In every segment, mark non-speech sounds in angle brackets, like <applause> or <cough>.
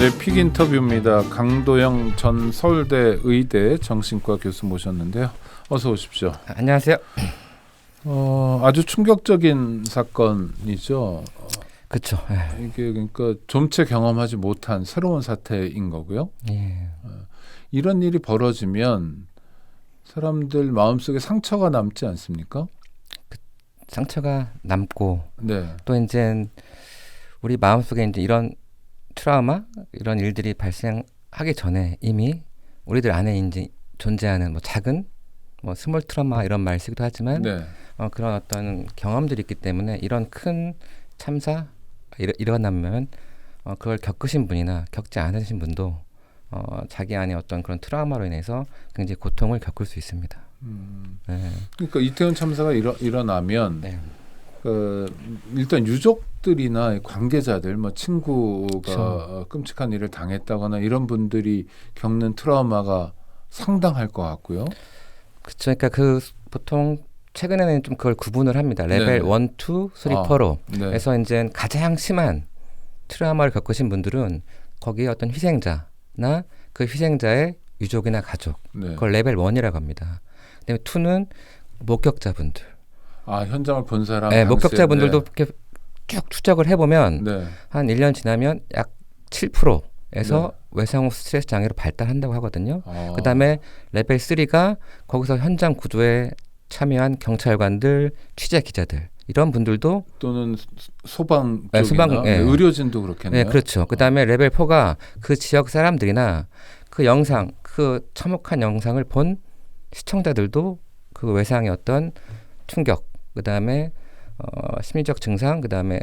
네, 픽 인터뷰입니다. 강도영 전 서울대 의대 정신과 교수 모셨는데요. 어서 오십시오. 안녕하세요. 어, 아주 충격적인 사건이죠. 그렇죠. 이게 그러니까 좀채 경험하지 못한 새로운 사태인 거고요. 예. 이런 일이 벌어지면 사람들 마음속에 상처가 남지 않습니까? 상처가 남고 네. 또 이제 우리 마음속에 이제 이런 트라우마 이런 일들이 발생하기 전에 이미 우리들 안에 이제 존재하는 뭐 작은 뭐 스몰 트라우마 이런 말 쓰기도 하지만 네. 어, 그런 어떤 경험들이 있기 때문에 이런 큰 참사 일어, 일어나면 어, 그걸 겪으신 분이나 겪지 않으신 분도 어, 자기 안에 어떤 그런 트라우마로 인해서 굉장히 고통을 겪을 수 있습니다. 음, 네. 그러니까 이태원 참사가 일어, 일어나면 네. 그 일단 유족들이나 관계자들, 뭐 친구가 그렇죠. 끔찍한 일을 당했다거나 이런 분들이 겪는 트라우마가 상당할 것 같고요. 그렇죠. 그러니까 그 보통 최근에는 좀 그걸 구분을 합니다. 레벨 네. 원, 투, 쓰리, 아, 포로. 네. 그래서 이제 가장 심한 트라우마를 겪으신 분들은 거기에 어떤 희생자나 그 희생자의 유족이나 가족 네. 그걸 레벨 원이라고 합니다. 그다음에 투는 목격자분들. 아 현장을 본 사람. 네, 목격자분들도 이렇게 쭉 추적을 해보면 네. 네. 한 1년 지나면 약 7%에서 네. 외상 후 스트레스 장애로 발달한다고 하거든요. 아, 그다음에 레벨 3가 거기서 현장 구조에 참여한 경찰관들, 취재 기자들 이런 분들도 또는 소방 쪽이나 네, 소방, 네. 의료진도 그렇겠네요. 네, 그렇죠. 그다음에 레벨 4가 그 지역 사람들이나 그 영상, 그 참혹한 영상을 본 시청자들도 그 외상의 어떤 충격, 그 다음에 어, 심리적 증상, 그 다음에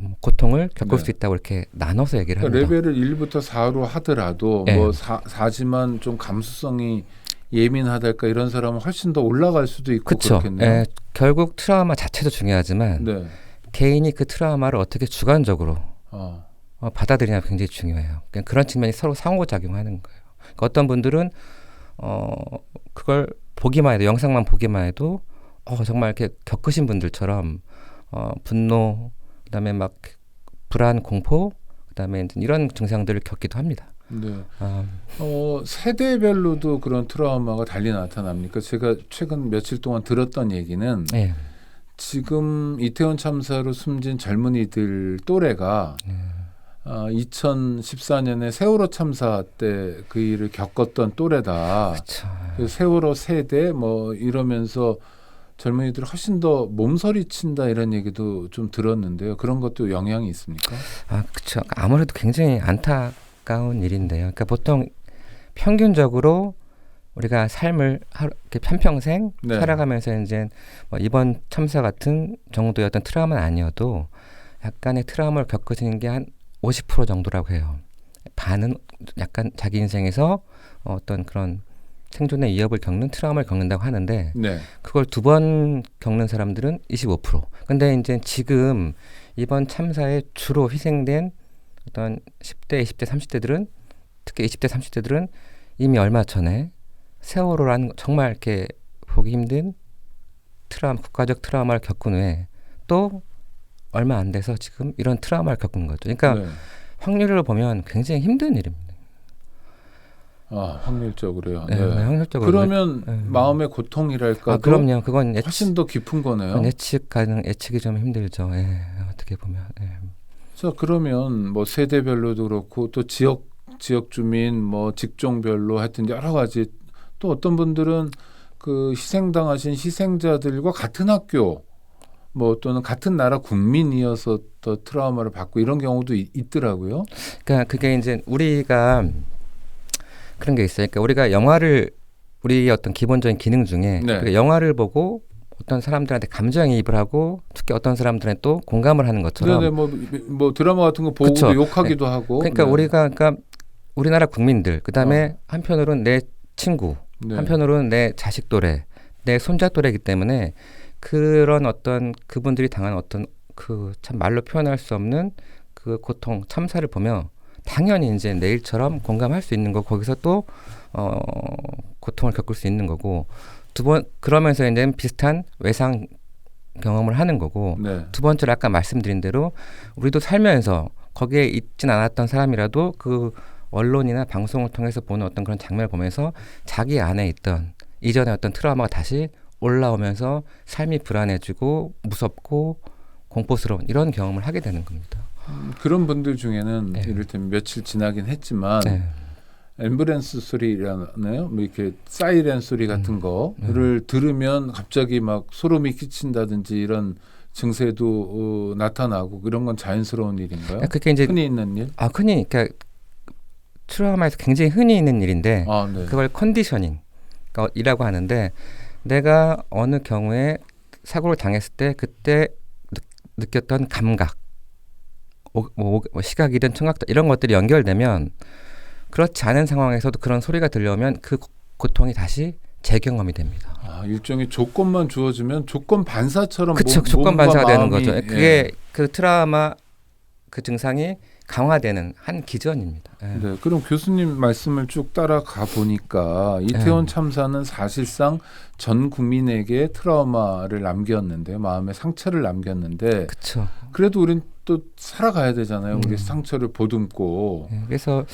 음, 고통을 겪을 네. 수 있다고 이렇게 나눠서 얘기를 그러니까 합니다. 레벨을 1부터 4로 하더라도 네. 뭐 4, 4지만 좀 감수성이 예민하달까 이런 사람은 훨씬 더 올라갈 수도 있고 그렇죠. 그렇겠네요. 예, 결국 트라우마 자체도 중요하지만 네. 개인이 그 트라우마를 어떻게 주관적으로 어. 어, 받아들이냐 굉장히 중요해요. 그냥 그런 측면이 서로 상호작용하는 거예요. 그러니까 어떤 분들은 어 그걸 보기만 해도 영상만 보기만 해도 어 정말 이렇게 겪으신 분들처럼 어 분노 그다음에 막 불안 공포 그다음에 이런 증상들을 겪기도 합니다. 네. 아, 어, 세대별로도 그런 트라우마가 달리 나타납니까? 제가 최근 며칠 동안 들었던 얘기는 예. 지금 이태원 참사로 숨진 젊은이들 또래가 네. 아, 2014년에 세월호 참사 때 그 일을 겪었던 또래다. 그 세월호 세대 뭐 이러면서 젊은이들이 훨씬 더 몸서리 친다 이런 얘기도 좀 들었는데요. 그런 것도 영향이 있습니까? 아, 그렇죠. 아무래도 굉장히 안타까운 일인데요. 그러니까 보통 평균적으로 우리가 삶을 하루, 이렇게 한평생 네. 살아가면서 이제 뭐 이번 참사 같은 정도의 어떤 트라우마는 아니어도 약간의 트라우마를 겪으시는 게 한 50% 정도라고 해요. 반은 약간 자기 인생에서 어떤 그런 생존의 위협을 겪는 트라우마를 겪는다고 하는데 네. 그걸 두 번 겪는 사람들은 25%. 근데 이제 지금 이번 참사에 주로 희생된 어떤 10대, 20대, 30대들은 특히 20대, 30대들은 이미 얼마 전에 세월호라는 정말 이렇게 보기 힘든 트라우마, 국가적 트라우마를 겪은 후에 또 얼마 안 돼서 지금 이런 트라우마를 겪는 거죠. 그러니까 네. 확률로 보면 굉장히 힘든 일입니다. 아, 확률적으로요. 네, 네. 확률적으로. 그러면 네. 마음의 고통이랄까 아, 그럼요. 그건 예측, 훨씬 더 깊은 거네요. 예측 가능, 예측이 좀 힘들죠. 예, 어떻게 보면. 예. 자 그러면 뭐 세대별로도 그렇고 또 지역 지역 주민 뭐 직종별로 하여튼 여러 가지 또 어떤 분들은 그 희생당하신 희생자들과 같은 학교 뭐 또는 같은 나라 국민이어서 더 트라우마를 받고 이런 경우도 있, 있더라고요. 그러니까 그게 이제 우리가 그런 게 있어요. 그러니까 우리가 영화를 우리의 어떤 기본적인 기능 중에 네. 우리가 영화를 보고 어떤 사람들한테 감정이입을 하고 특히 어떤 사람들은 또 공감을 하는 것처럼 네네 뭐, 뭐 드라마 같은 거 보고 그쵸. 욕하기도 하고. 그러니까 네. 우리가 그러니까 우리나라 국민들 그다음에 한편으로는 내 친구 네. 한편으로는 내 자식 또래 내 손자 또래이기 때문에 그런 어떤 그분들이 당한 어떤 그 참 말로 표현할 수 없는 그 고통 참사를 보며 당연히 이제 내일처럼 공감할 수 있는 거 거기서 또 어, 고통을 겪을 수 있는 거고 두 번 그러면서 이제 비슷한 외상 경험을 하는 거고 네. 두 번째로 아까 말씀드린 대로 우리도 살면서 거기에 있진 않았던 사람이라도 그 언론이나 방송을 통해서 보는 어떤 그런 장면을 보면서 자기 안에 있던 이전의 어떤 트라우마가 다시 올라오면서 삶이 불안해지고 무섭고 공포스러운 이런 경험을 하게 되는 겁니다. 음, 그런 분들 중에는 네. 이를테면 며칠 지나긴 했지만 네. 앰뷸런스 소리라나요? 뭐 이렇게 사이렌 소리 같은 음. 거를 들으면 갑자기 막 소름이 끼친다든지 이런 증세도 어, 나타나고 그런 건 자연스러운 일인가요? 그게 이제 흔히 있는 일? 아 흔히 그러니까 트라우마에서 굉장히 흔히 있는 일인데 아, 네. 그걸 컨디셔닝이라고 하는데 내가 어느 경우에 사고를 당했을 때 그때 느, 느꼈던 감각, 오, 뭐, 뭐 시각이든 청각도 이런 것들이 연결되면 그렇지 않은 상황에서도 그런 소리가 들려오면 그 고- 고통이 다시 재경험이 됩니다. 아, 일종의 조건만 주어지면 조건 반사처럼 그쵸, 몸- 조건 반사가 되는 마음이, 거죠. 예. 그게 그 트라우마 그 증상이 강화되는 한 기전입니다. 예. 네, 그럼 교수님 말씀을 쭉 따라가 보니까 이태원 네. 참사는 사실상 전 국민에게 트라우마를 남겼는데 마음의 상처를 남겼는데 그렇죠. 그래도 우린 또 살아가야 되잖아요. 우리 음. 상처를 보듬고 예, 그래서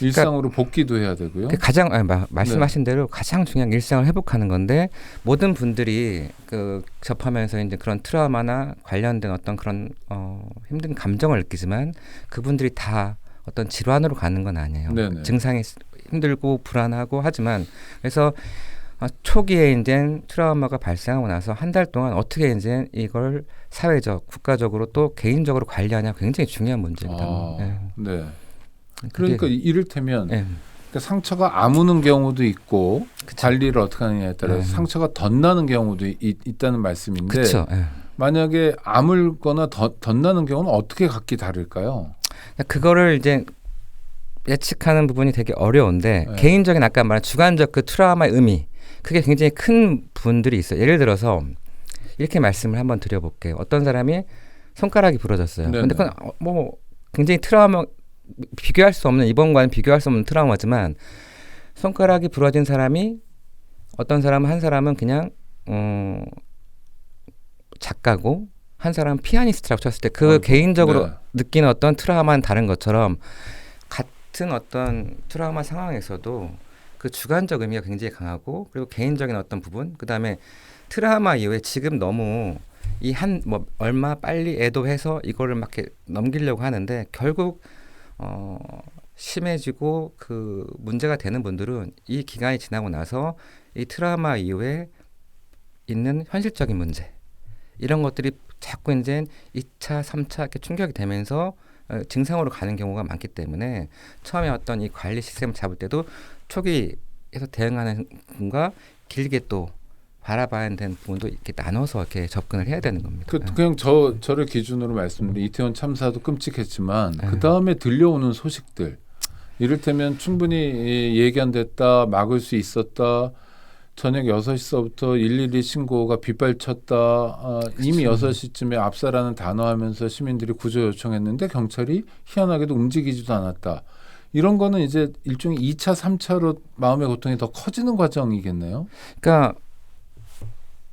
일상으로 복귀도 해야 되고요. 그 가장 아니, 마- 네. 말씀하신 대로 가장 중요한 일상을 회복하는 건데 모든 분들이 그 접하면서 이제 그런 트라우마나 관련된 어떤 그런 어, 힘든 감정을 느끼지만 그분들이 다 어떤 질환으로 가는 건 아니에요. 네네. 증상이 힘들고 불안하고 하지만 그래서 어, 초기에 이제 트라우마가 발생하고 나서 한 달 동안 어떻게 이제 이걸 사회적, 국가적으로 또 개인적으로 관리하냐 굉장히 중요한 문제입니다. 아, 예. 네. 그게- 그러니까 이를테면 예. 그러니까 상처가 아무는 경우도 있고 그쵸. 관리를 어떻게 하느냐에 따라서 네. 상처가 덧나는 경우도 있, 있다는 말씀인데. 만약에 아물거나 덧, 덧나는 경우는 어떻게 각기 다를까요? 그러니까 그거를 이제 예측하는 부분이 되게 어려운데 네. 개인적인 아까 말한 주관적 그 트라우마의 의미 그게 굉장히 큰 분들이 있어요. 예를 들어서 이렇게 말씀을 한번 드려볼게요. 어떤 사람이 손가락이 부러졌어요. 네네. 근데 그건 어, 뭐 굉장히 트라우마 비교할 수 없는 이번과는 비교할 수 없는 트라우마지만 손가락이 부러진 사람이 어떤 사람은 한 사람은 그냥 음, 작가고 한 사람은 피아니스트라고 쳤을 때 그 개인적으로 네. 느끼는 어떤 트라우마는 다른 것처럼 같은 어떤 트라우마 상황에서도 그 주관적 의미가 굉장히 강하고 그리고 개인적인 어떤 부분 그다음에 트라우마 이후에 지금 너무 이 한 뭐 얼마 빨리 애도해서 이거를 막 이렇게 넘기려고 하는데 결국 어 심해지고 그 문제가 되는 분들은 이 기간이 지나고 나서 이 트라우마 이후에 있는 현실적인 문제 이런 것들이 자꾸 이제 2차, 3차 이렇게 충격이 되면서 어, 증상으로 가는 경우가 많기 때문에 처음에 어떤 이 관리 시스템을 잡을 때도 초기에서 대응하는 분과 길게 또 바라봐야 되는 부분도 이렇게 나눠서 이렇게 접근을 해야 되는 겁니다. 그, 그냥 저 저를 기준으로 말씀드린 이태원 참사도 끔찍했지만 네. 그 다음에 들려오는 소식들 이를테면 충분히 이 얘기 안 됐다 막을 수 있었다 저녁 6시서부터 112 신고가 빗발쳤다 아, 이미 그쵸. 6시쯤에 압사라는 단어 하면서 시민들이 구조 요청했는데 경찰이 희한하게도 움직이지도 않았다 이런 거는 이제 일종의 2차 3차로 마음의 고통이 더 커지는 과정이겠네요 그러니까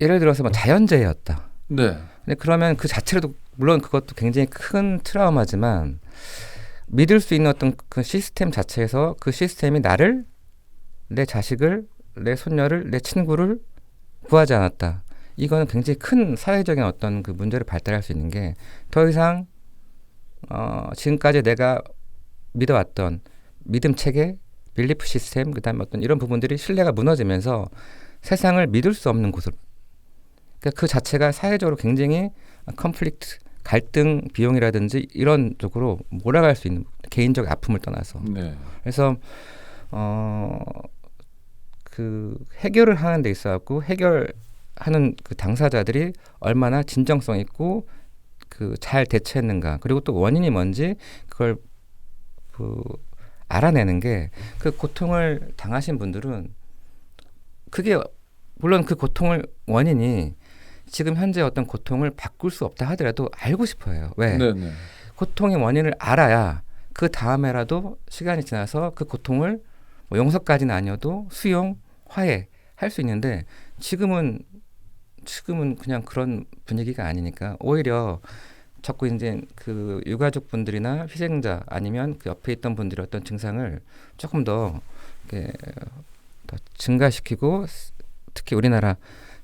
예를 들어서 뭐 자연재해였다. 네 근데 그러면 그 자체로도 물론 그것도 굉장히 큰 트라우마지만 믿을 수 있는 어떤 그 시스템 자체에서 그 시스템이 나를 내 자식을 내 손녀를 내 친구를 구하지 않았다. 이거는 굉장히 큰 사회적인 어떤 그 문제를 발달할 수 있는 게 더 이상 어 지금까지 내가 믿어왔던 믿음 체계, 빌리프 시스템 그다음에 어떤 이런 부분들이 신뢰가 무너지면서 세상을 믿을 수 없는 곳으로 그러니까 그 자체가 사회적으로 굉장히 컨플릭트 갈등 비용이라든지 이런 쪽으로 몰아갈 수 있는 개인적 아픔을 떠나서 네. 그래서 어 그 해결을 하는 데 있어 갖고 해결하는 그 당사자들이 얼마나 진정성 있고 그 잘 대처했는가 그리고 또 원인이 뭔지 그걸 그 알아내는 게 그 고통을 당하신 분들은 그게 물론 그 고통을 원인이 지금 현재 어떤 고통을 바꿀 수 없다 하더라도 알고 싶어요. 왜? 네, 네. 고통의 원인을 알아야 그 다음에라도 시간이 지나서 그 고통을 뭐 용서까지는 아니어도 수용, 화해 할 수 있는데 지금은 지금은 그냥 그런 분위기가 아니니까 오히려 자꾸 이제 그 유가족 분들이나 희생자 아니면 그 옆에 있던 분들의 어떤 증상을 조금 더, 이렇게 더 증가시키고 스- 특히 우리나라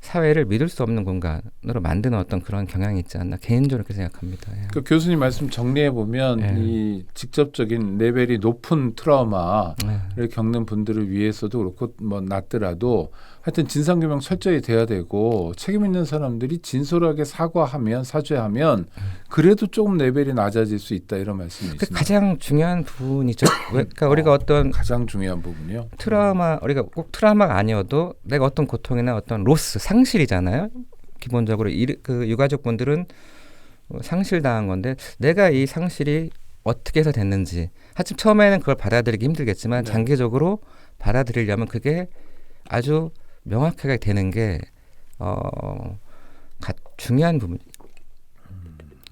사회를 믿을 수 없는 공간으로 만드는 어떤 그런 경향이 있지 않나 개인적으로 그렇게 생각합니다. 예. 그 교수님 말씀 정리해 보면 네. 이 직접적인 레벨이 높은 트라우마를 네. 겪는 분들을 위해서도 그렇고 뭐 낮더라도 하여튼 진상 규명 철저히 돼야 되고 책임 있는 사람들이 진솔하게 사과하면 사죄하면 그래도 조금 레벨이 낮아질 수 있다 이런 그 말씀이십니다. 가장 중요한 부분이죠. 왜- <coughs> 그러니까 우리가 어 떤 가장 중요한 부분이요. 트라우마 우리가 꼭 트라우마가 아니어도 내가 어떤 고통이나 어떤 로스 상 실이잖아요. 기본적으로 이, 그 유가족 분들은 어, 상실당한 건데 내가 이 상실이 어떻게 해서 됐는지 하여튼 처음에는 그걸 받아들이기 힘들겠지만 네. 장기적으로 받아들이려면 그게 아주 명확하게 되는 게 어, 가, 중요한 부분.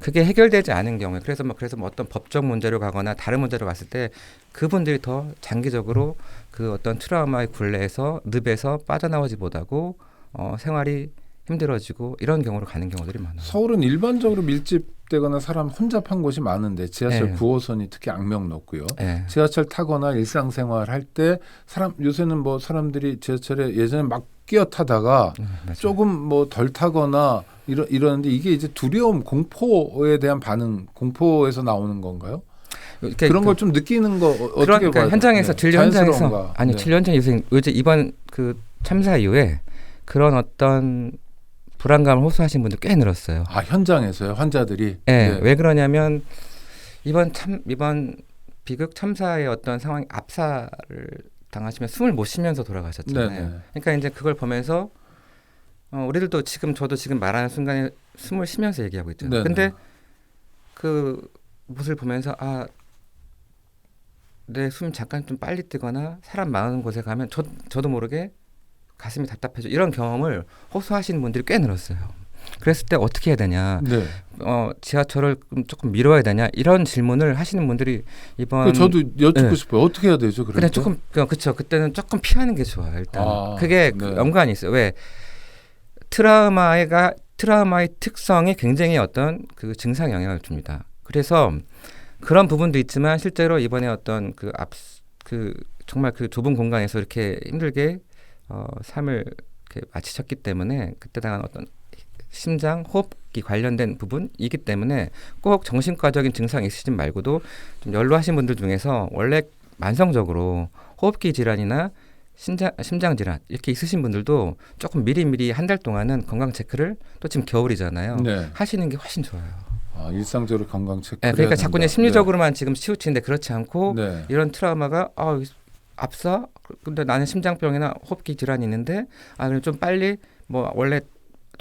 그게 해결되지 않은 경우에 그래서 뭐 그래서 뭐 어떤 법적 문제로 가거나 다른 문제로 갔을 때 그분들이 더 장기적으로 그 어떤 트라우마의 굴레에서 늪에서 빠져나오지 못하고 어, 생활이 힘들어지고 이런 경우로 가는 경우들이 많아요. 서울은 일반적으로 밀집되거나 사람 혼잡한 곳이 많은데 지하철 네. 9호선이 특히 악명 높고요. 예. 지하철 타거나 일상생활 할 때 사람 요새는 뭐 사람들이 지하철에 예전에 막 끼어 타다가 음, 맞아요. 조금 뭐 덜 타거나 이러 이러는데 이게 이제 두려움, 공포에 대한 반응, 공포에서 나오는 건가요? 그러니까 그런 그- 걸좀 느끼는 거 어, 어떻게 그러니까 봐야 돼요? 현장에서 네. 진료 현장에서 자연스러운가? 아니 네. 진료 현장 요새 요새 이번 그 참사 이후에 그런 어떤 불안감을 호소하신 분들 꽤 늘었어요. 아 현장에서요 환자들이 예, 네. 왜 그러냐면 이번 참 이번 비극 참사의 어떤 상황 압사를 당하시면 숨을 못 쉬면서 돌아가셨잖아요. 네네. 그러니까 이제 그걸 보면서 어, 우리들도 지금 저도 지금 말하는 순간에 숨을 쉬면서 얘기하고 있잖아요. 네네. 근데 그 모습을 보면서 아 내 숨 잠깐 좀 빨리 뛰거나 사람 많은 곳에 가면 저 저도 모르게 가슴이 답답해져 이런 경험을 호소하시는 분들이 꽤 늘었어요. 그랬을 때 어떻게 해야 되냐? 네. 어 지하철을 좀 조금 미뤄야 되냐? 이런 질문을 하시는 분들이 이번 그 저도 여쭙고 네. 싶어요. 어떻게 해야 되죠? 때? 조금 그- 그쵸 그때는 조금 피하는 게 좋아요 일단 아, 그게 그 네. 연관이 있어요 왜 트라우마가 트라우마의 특성이 굉장히 어떤 그 증상 영향을 줍니다 그래서 그런 부분도 있지만 실제로 이번에 어떤 그 앞그 정말 그 좁은 공간에서 이렇게 힘들게 어 삶을 마치셨기 때문에 그때 당한 어떤 심장 호흡기 관련된 부분이기 때문에 꼭 정신과적인 증상이 있으신 말고도 좀 연로하신 분들 중에서 원래 만성적으로 호흡기 질환이나 심장, 심장 질환 이렇게 있으신 분들도 조금 미리 미리 한 달 동안은 건강 체크를 또 지금 겨울이잖아요. 네. 하시는 게 훨씬 좋아요. 아, 일상적으로 건강 체크. 네, 그러니까 자꾸 심리적으로만 지금 치우치는데 그렇지 않고 네. 이런 트라우마가 아 앞서 근데 나는 심장병이나 호흡기 질환이 있는데 아 그럼 좀 빨리 뭐 원래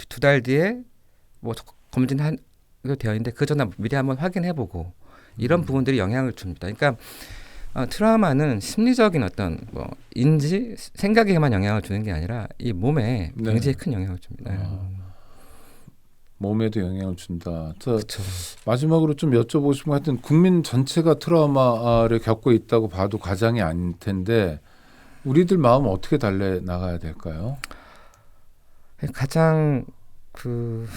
두 달 뒤에 뭐 검진 한 되어 있는데 그 전에 미리 한번 확인해보고 이런 음. 부분들이 영향을 줍니다. 그러니까 어, 트라우마는 심리적인 어떤 뭐 인지 생각에만 영향을 주는 게 아니라 이 몸에 네. 굉장히 큰 영향을 줍니다. 아. 몸에도 영향을 준다. 저 그렇죠. 마지막으로 좀 여쭤보고 싶은 거 하여튼 국민 전체가 트라우마를 겪고 있다고 봐도 과장이 아닐 텐데 우리들 마음 어떻게 달래 나가야 될까요? 가장 그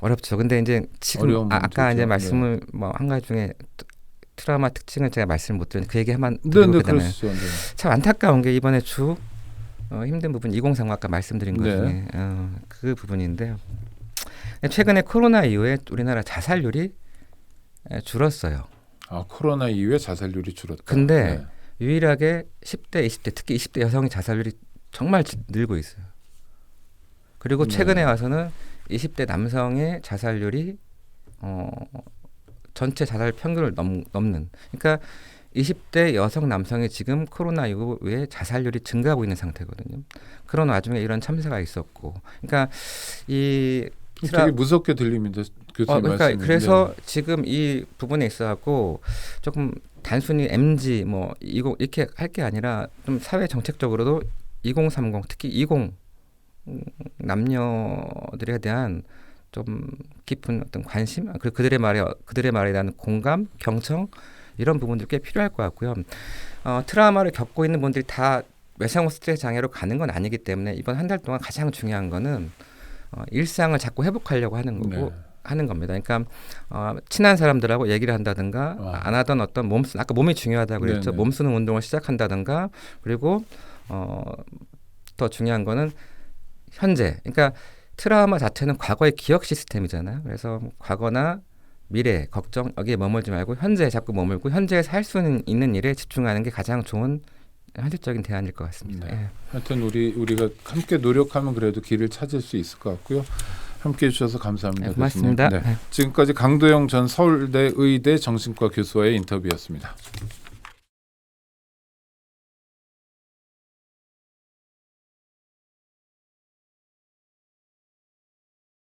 어렵죠. 근데 이제 지금 아, 문제죠. 이제 네. 말씀을 뭐한 가지 중에 트- 트라우마 특징을 제가 말씀을 못 드렸는데 그 얘기 한번 네, 드리고 네, 그러시죠. 네. 참 안타까운 게 이번에 주 어, 힘든 부분 2030 아까 말씀드린 것 네. 중에 어, 그 부분인데요. 최근에 코로나 이후에 우리나라 자살률이 에, 줄었어요. 아 코로나 이후에 자살률이 줄었다. 근데 네. 유일하게 10대, 20대 특히 20대 여성의 자살률이 정말 지- 늘고 있어요. 그리고 네. 최근에 와서는 20대 남성의 자살률이 어, 전체 자살 평균을 넘, 넘는. 그러니까 20대 여성 남성이 지금 코로나 이후에 자살률이 증가하고 있는 상태거든요. 그런 와중에 이런 참사가 있었고, 그러니까 이 트라- 되게 무섭게 들립니다. 교수님 어, 그러니까 말씀이. 그래서 네. 지금 이 부분에 있어 갖고 조금 단순히 MG 뭐20 이렇게 할 게 아니라 좀 사회 정책적으로도 2030 특히 20 음, 남녀들에 대한 좀 깊은 어떤 관심 그리고 그들의 말에 그들의 말에 대한 공감 경청 이런 부분들 꽤 필요할 것 같고요. 어, 트라우마를 겪고 있는 분들이 다 외상후 스트레스 장애로 가는 건 아니기 때문에 이번 한 달 동안 가장 중요한 거는 어, 일상을 자꾸 회복하려고 하는 거고 네. 하는 겁니다. 그러니까 어, 친한 사람들하고 얘기를 한다든가 아. 안 하던 어떤 몸 쓰, 아까 몸이 중요하다고 그랬죠. 네네. 몸 쓰는 운동을 시작한다든가 그리고 어, 더 중요한 거는 현재. 그러니까 트라우마 자체는 과거의 기억 시스템이잖아요. 그래서 과거나 미래 걱정 여기에 머물지 말고 현재에 자꾸 머물고 현재에서 할 수 있는 일에 집중하는 게 가장 좋은 현실적인 대안일 것 같습니다. 네. 예. 하여튼 우리 우리가 함께 노력하면 그래도 길을 찾을 수 있을 것 같고요. 함께 해주셔서 감사합니다. 네, 고맙습니다. 네. 네. 지금까지 강도영 전 서울대 의대 정신과 교수와의 인터뷰였습니다.